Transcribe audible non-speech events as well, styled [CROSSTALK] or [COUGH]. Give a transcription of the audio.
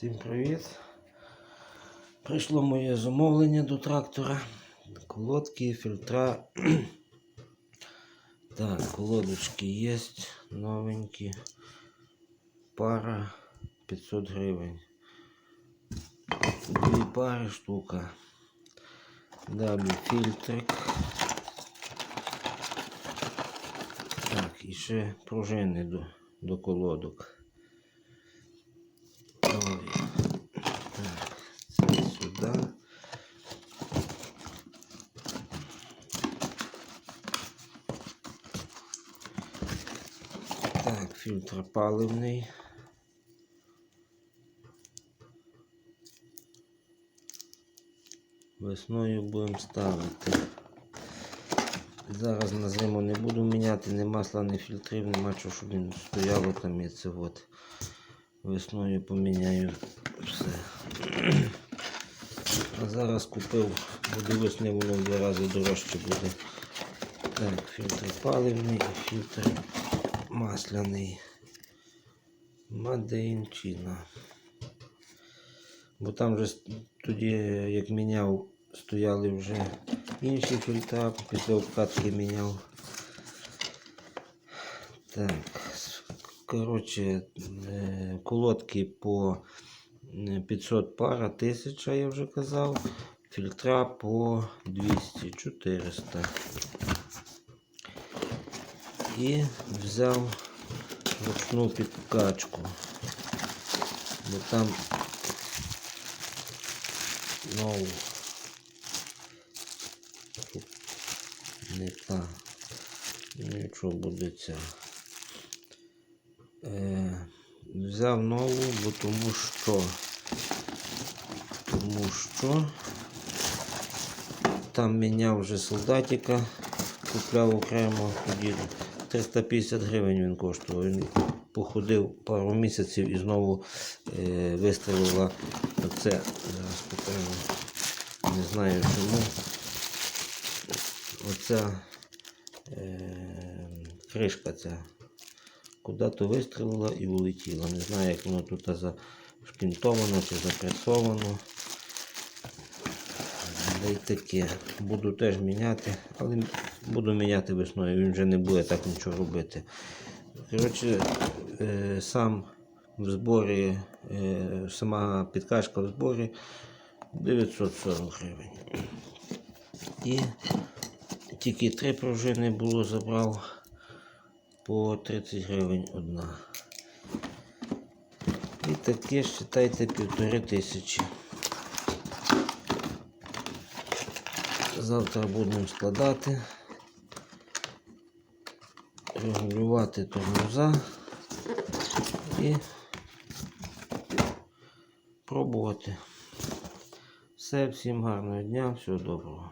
Всім привіт! Прийшло моє замовлення до трактора. Колодки, фільтра. [CLEARS THROAT] Так, колодочки є новенькі. Пара 500 гривень. Дві пари штука. Далі фільтрик. Так, і ще пружини до, до колодок. Ой. Так, це сюди. Так, фільтр паливний. Весною будемо ставити. Зараз на зиму не буду міняти ні масла, ні фільтрів, нема чого, щоб він стояло там і це от. Весною поміняю все. А зараз купив, буде весни, воно в два рази дорожче буде. Так, фільтр паливний фільтр масляний. Made. Бо там же тоді, як міняв, стояли вже інші фільтра, після обкатки міняв. Так, коротше, е, колодки по е, 500 пара, 1000, я вже казав. Фільтра по 200, 400. І взяв ручну підкачку. Бо там нову. Не та. Нічого буде ця. Е, взяв нову, бо тому що тому що там міняв вже солдатика, купляв окремо тоді 350 гривень він коштував. Він походив пару місяців і знову е, вистрілила оце. Зараз покажу. Не знаю чому. Оця е, кришка ця куди-то вистрілила і улетіла. Не знаю, як воно тут зашпінтовано чи запресовано. Да й таке. Буду теж міняти, але буду міняти весною, він вже не буде так нічого робити. Коротше, е, сам в зборі, е, сама підкашка в зборі 940 гривень. І тільки три пружини було забрав по 30 гривень одна. І таке, вважайте, півтори тисячі. Завтра будемо складати, регулювати тормоза і пробувати. Все, всім гарного дня, всього доброго.